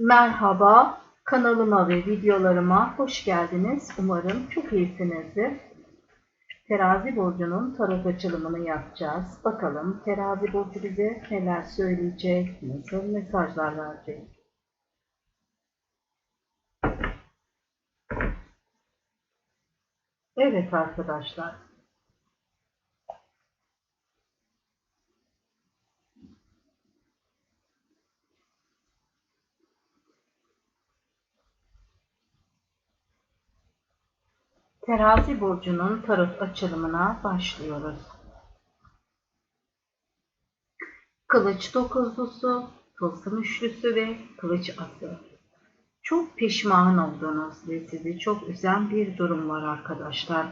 Merhaba, kanalıma ve videolarıma hoş geldiniz. Umarım çok iyisinizdir. Terazi burcunun tarot açılımını yapacağız. Bakalım terazi burcu bize neler söyleyecek, nasıl mesajlar verecek. Evet arkadaşlar, Terazi burcunun tarot açılımına başlıyoruz. Kılıç dokuzlusu, tılsım üçlüsü ve kılıç ası. Çok pişman olduğunuz ve sizi çok üzen bir durum var arkadaşlar.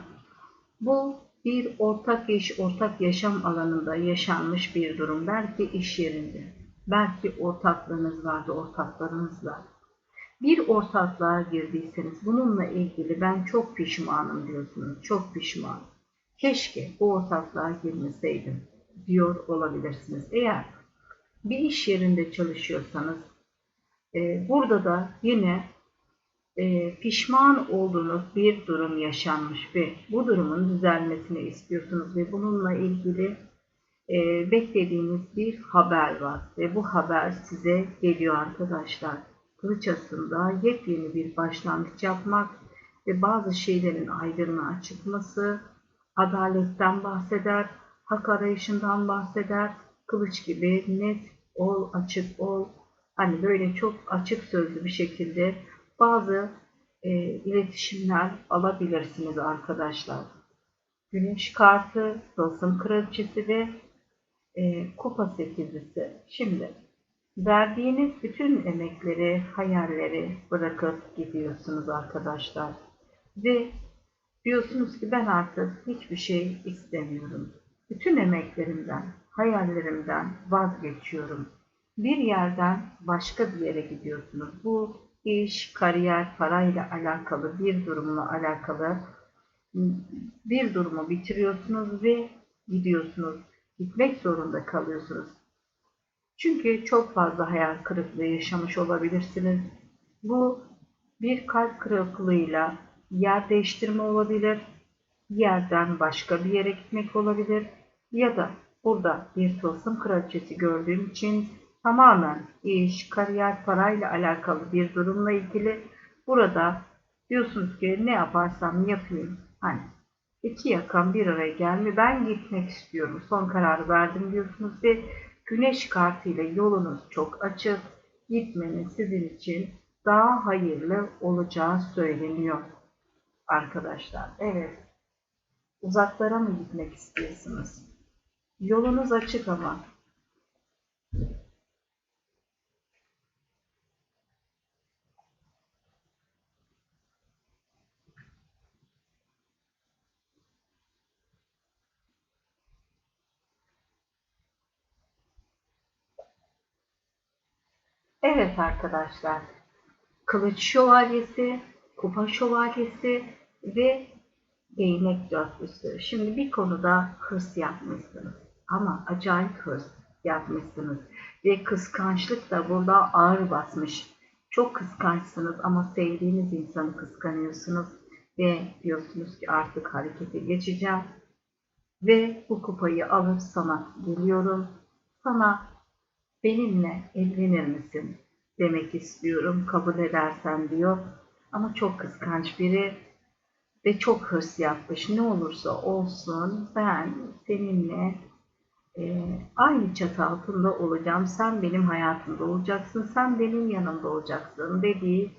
Bu bir ortak iş, ortak yaşam alanında yaşanmış bir durum. Belki iş yerinde, belki ortaklığınız vardı, ortaklarınızla bir ortaklığa girdiyseniz bununla ilgili ben çok pişmanım diyorsunuz. Çok pişman. Keşke bu ortaklığa girmeseydim diyor olabilirsiniz. Eğer bir iş yerinde çalışıyorsanız e, burada da yine e, pişman olduğunuz bir durum yaşanmış ve bu durumun düzelmesini istiyorsunuz ve bununla ilgili e, beklediğiniz bir haber var ve bu haber size geliyor arkadaşlar fırçasında yepyeni bir başlangıç yapmak ve bazı şeylerin aydınlığa çıkması, adaletten bahseder, hak arayışından bahseder, kılıç gibi net ol, açık ol, hani böyle çok açık sözlü bir şekilde bazı e, iletişimler alabilirsiniz arkadaşlar. Güneş kartı, tılsım kraliçesi ve e, kupa sekizlisi. Şimdi Verdiğiniz bütün emekleri, hayalleri bırakıp gidiyorsunuz arkadaşlar. Ve diyorsunuz ki ben artık hiçbir şey istemiyorum. Bütün emeklerimden, hayallerimden vazgeçiyorum. Bir yerden başka bir yere gidiyorsunuz. Bu iş, kariyer, parayla alakalı bir durumla alakalı bir durumu bitiriyorsunuz ve gidiyorsunuz. Gitmek zorunda kalıyorsunuz. Çünkü çok fazla hayal kırıklığı yaşamış olabilirsiniz. Bu bir kalp kırıklığıyla yer değiştirme olabilir, yerden başka bir yere gitmek olabilir ya da burada bir tılsım kraliçesi gördüğüm için tamamen iş, kariyer, parayla alakalı bir durumla ilgili burada diyorsunuz ki ne yaparsam yapayım. Hani iki yakan bir araya gelme ben gitmek istiyorum son kararı verdim diyorsunuz ve Güneş kartıyla yolunuz çok açık, gitmeniz sizin için daha hayırlı olacağı söyleniyor arkadaşlar. Evet, uzaklara mı gitmek istiyorsunuz? Yolunuz açık ama Evet arkadaşlar. Kılıç şövalyesi, kupa şövalyesi ve değnek dörtlüsü. Şimdi bir konuda hırs yapmışsınız. Ama acayip hırs yapmışsınız. Ve kıskançlık da burada ağır basmış. Çok kıskançsınız ama sevdiğiniz insanı kıskanıyorsunuz. Ve diyorsunuz ki artık harekete geçeceğim. Ve bu kupayı alıp sana geliyorum. Sana benimle evlenir misin demek istiyorum kabul edersen diyor. Ama çok kıskanç biri ve çok hırs yapmış. Ne olursa olsun ben seninle e, aynı çatı altında olacağım. Sen benim hayatımda olacaksın. Sen benim yanımda olacaksın dediği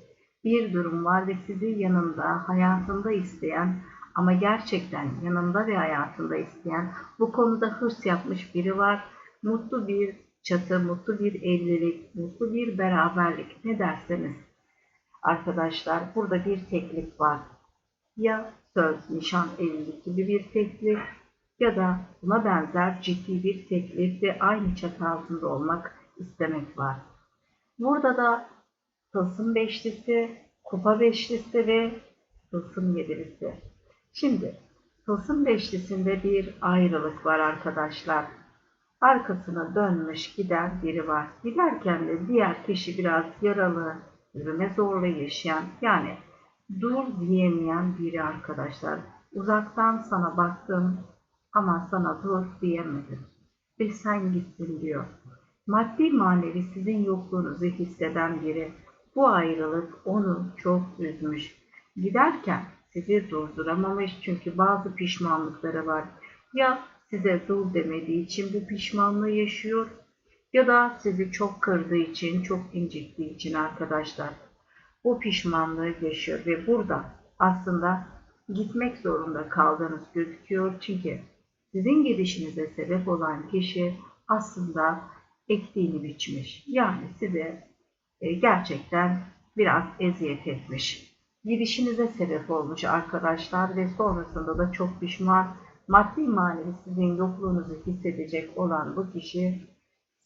bir durum var ve sizi yanında, hayatında isteyen ama gerçekten yanında ve hayatında isteyen bu konuda hırs yapmış biri var. Mutlu bir çatı, mutlu bir evlilik, mutlu bir beraberlik ne derseniz. Arkadaşlar burada bir teklif var. Ya söz, nişan, evlilik gibi bir teklif ya da buna benzer ciddi bir teklif ve aynı çatı altında olmak istemek var. Burada da tılsım beşlisi, kupa beşlisi ve tılsım yedilisi. Şimdi tılsım beşlisinde bir ayrılık var arkadaşlar arkasına dönmüş giden biri var. Giderken de diğer kişi biraz yaralı, yürüme zorla yaşayan yani dur diyemeyen biri arkadaşlar. Uzaktan sana baktım ama sana dur diyemedim. Ve sen gittin diyor. Maddi manevi sizin yokluğunuzu hisseden biri. Bu ayrılık onu çok üzmüş. Giderken sizi durduramamış çünkü bazı pişmanlıkları var. Ya size dur demediği için bu pişmanlığı yaşıyor ya da sizi çok kırdığı için, çok incittiği için arkadaşlar bu pişmanlığı yaşıyor ve burada aslında gitmek zorunda kaldığınız gözüküyor. Çünkü sizin gidişinize sebep olan kişi aslında ektiğini biçmiş. Yani size e, gerçekten biraz eziyet etmiş. Gidişinize sebep olmuş arkadaşlar ve sonrasında da çok pişman, maddi manevi sizin yokluğunuzu hissedecek olan bu kişi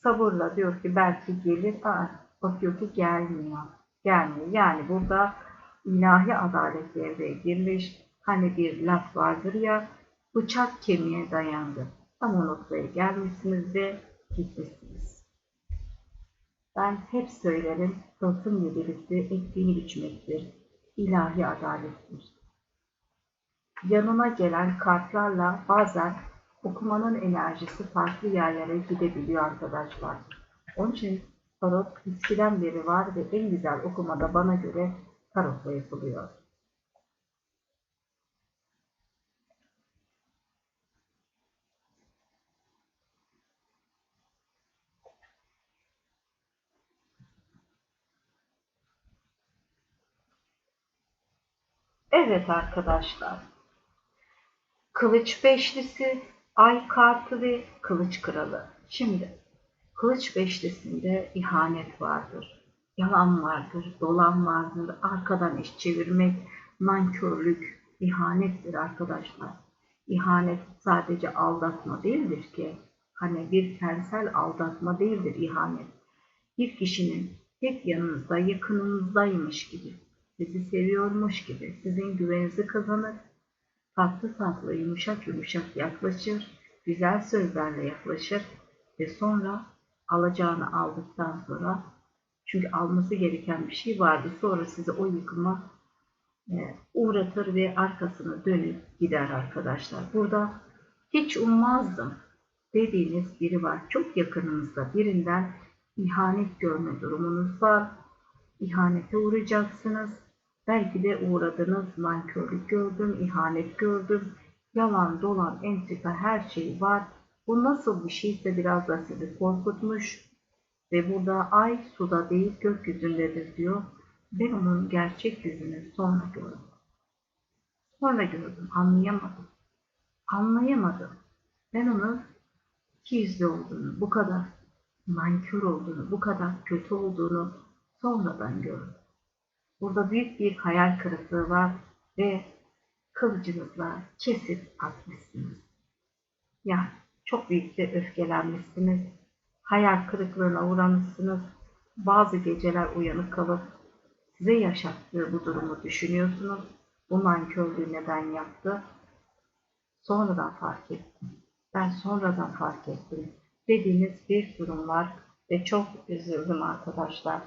sabırla diyor ki belki gelir, aa, bakıyor ki gelmiyor, gelmiyor. Yani burada ilahi adalet devreye girmiş. Hani bir laf vardır ya, bıçak kemiğe dayandı. Tam o noktaya gelmişsiniz ve gitmişsiniz. Ben hep söylerim, tılsım yedirisi ektiğini biçmektir. İlahi adalettir. Yanıma gelen kartlarla bazen okumanın enerjisi farklı yerlere gidebiliyor arkadaşlar. Onun için tarot eskiden beri var ve en güzel okumada bana göre tarotla yapılıyor. Evet arkadaşlar. Kılıç beşlisi, ay kartı ve kılıç kralı. Şimdi kılıç beşlisinde ihanet vardır. Yalan vardır, dolan vardır, arkadan iş çevirmek, nankörlük, ihanettir arkadaşlar. İhanet sadece aldatma değildir ki. Hani bir tensel aldatma değildir ihanet. Bir kişinin hep yanınızda, yakınınızdaymış gibi sizi seviyormuş gibi sizin güveninizi kazanır, tatlı tatlı yumuşak yumuşak yaklaşır, güzel sözlerle yaklaşır ve sonra alacağını aldıktan sonra çünkü alması gereken bir şey vardı sonra sizi o yıkıma e, uğratır ve arkasına dönüp gider arkadaşlar. Burada hiç ummazdım dediğiniz biri var. Çok yakınınızda birinden ihanet görme durumunuz var. İhanete uğrayacaksınız Belki de uğradınız, nankörlük gördüm, ihanet gördüm, yalan, dolan, entrika her şey var. Bu nasıl bir şeyse biraz da sizi korkutmuş. Ve burada ay suda değil gökyüzündedir diyor. Ben onun gerçek yüzünü sonra gördüm. Sonra gördüm, anlayamadım. Anlayamadım. Ben onun iki yüzlü olduğunu, bu kadar nankör olduğunu, bu kadar kötü olduğunu sonradan gördüm. Burada büyük bir hayal kırıklığı var ve kılıcınızla kesip atmışsınız. Yani çok büyük bir öfkelenmişsiniz. Hayal kırıklığına uğramışsınız. Bazı geceler uyanık kalıp size yaşattığı bu durumu düşünüyorsunuz. Bu nankörlüğü neden yaptı? Sonradan fark ettim. Ben sonradan fark ettim. Dediğiniz bir durum var ve çok üzüldüm arkadaşlar.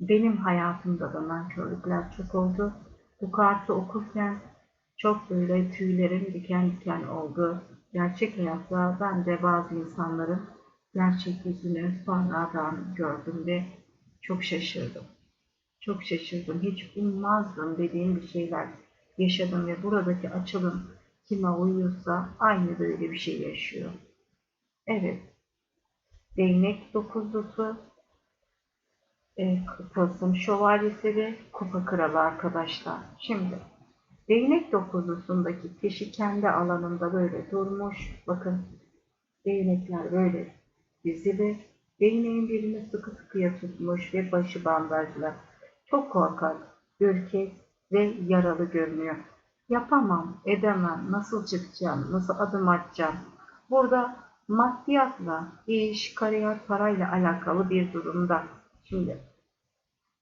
Benim hayatımda da nankörlükler çok oldu. Bu kartı okurken çok böyle tüylerim diken diken oldu. Gerçek hayatta ben de bazı insanların gerçek yüzünü sonradan gördüm ve çok şaşırdım. Çok şaşırdım. Hiç ummazdım dediğim bir şeyler yaşadım ve buradaki açılım kime uyuyorsa aynı böyle bir şey yaşıyor. Evet. Değnek dokuzlusu e, Tılsım Şövalyesi Kupa Kralı arkadaşlar. Şimdi değnek dokuzlusundaki kişi kendi alanında böyle durmuş. Bakın değnekler böyle dizili. Değneğin birini sıkı sıkıya tutmuş ve başı bandajla. Çok korkak, ürkek ve yaralı görünüyor. Yapamam, edemem, nasıl çıkacağım, nasıl adım atacağım. Burada maddiyatla, iş, kariyer, parayla alakalı bir durumda. Şimdi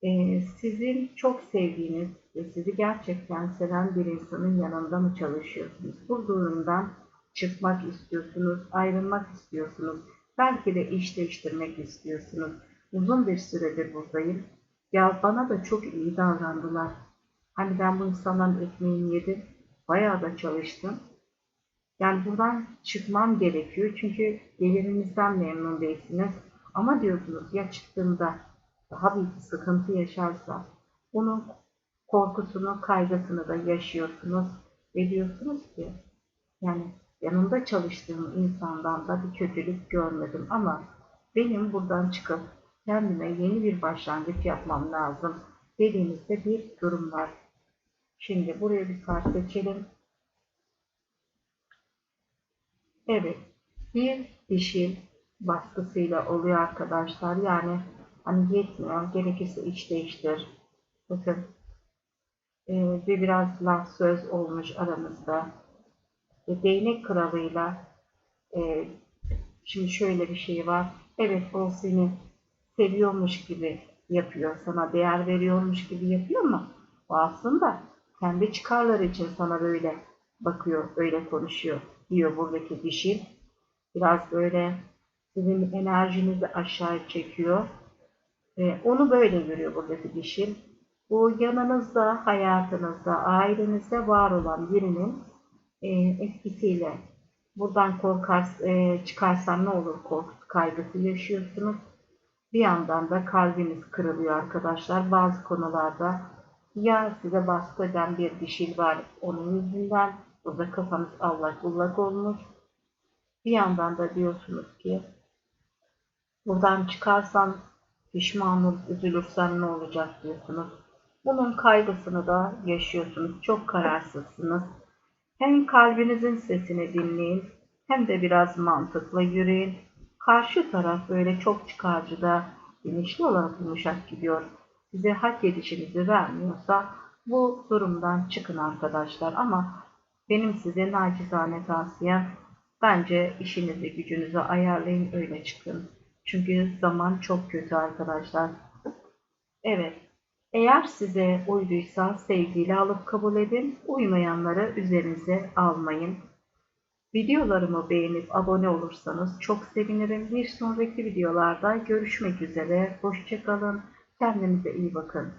e, sizin çok sevdiğiniz ve sizi gerçekten seven bir insanın yanında mı çalışıyorsunuz? Bu durumdan çıkmak istiyorsunuz, ayrılmak istiyorsunuz. Belki de iş değiştirmek istiyorsunuz. Uzun bir süredir buradayım. Ya bana da çok iyi davrandılar. Hani ben bu insanların ekmeğini yedim. Bayağı da çalıştım. Yani buradan çıkmam gerekiyor. Çünkü gelirinizden memnun değilsiniz. Ama diyorsunuz ya çıktığımda bir sıkıntı yaşarsa bunun korkusunu, kaygısını da yaşıyorsunuz ve diyorsunuz ki yani yanında çalıştığım insandan da bir kötülük görmedim ama benim buradan çıkıp kendime yeni bir başlangıç yapmam lazım dediğinizde bir durum var. Şimdi buraya bir kart seçelim. Evet, bir dişil baskısıyla oluyor arkadaşlar. Yani hani yetmiyor, gerekirse iç değiştir. Bakın, e, ve biraz laf söz olmuş aramızda. E, değnek kralıyla e, şimdi şöyle bir şey var. Evet o seni seviyormuş gibi yapıyor, sana değer veriyormuş gibi yapıyor ama o aslında kendi çıkarları için sana böyle bakıyor, öyle konuşuyor diyor buradaki dişil. Biraz böyle sizin enerjinizi aşağı çekiyor. Ee, onu böyle görüyor buradaki dişil. Bu yanınızda, hayatınızda, ailenizde var olan birinin e, etkisiyle buradan korkar, e, çıkarsan ne olur korku kaygısı yaşıyorsunuz. Bir yandan da kalbiniz kırılıyor arkadaşlar. Bazı konularda ya size baskı eden bir dişil var onun yüzünden burada kafanız allak bullak olmuş. Bir yandan da diyorsunuz ki buradan çıkarsan pişman olup üzülürsen ne olacak diyorsunuz. Bunun kaygısını da yaşıyorsunuz. Çok kararsızsınız. Hem kalbinizin sesini dinleyin hem de biraz mantıklı yürüyün. Karşı taraf böyle çok çıkarcı da bilinçli olarak yumuşak gidiyor. Size hak edişinizi vermiyorsa bu durumdan çıkın arkadaşlar. Ama benim size nacizane tavsiyem bence işinizi gücünüzü ayarlayın öyle çıkın. Çünkü zaman çok kötü arkadaşlar. Evet. Eğer size uyduysa sevgiyle alıp kabul edin. Uymayanları üzerinize almayın. Videolarımı beğenip abone olursanız çok sevinirim. Bir sonraki videolarda görüşmek üzere. Hoşçakalın. Kendinize iyi bakın.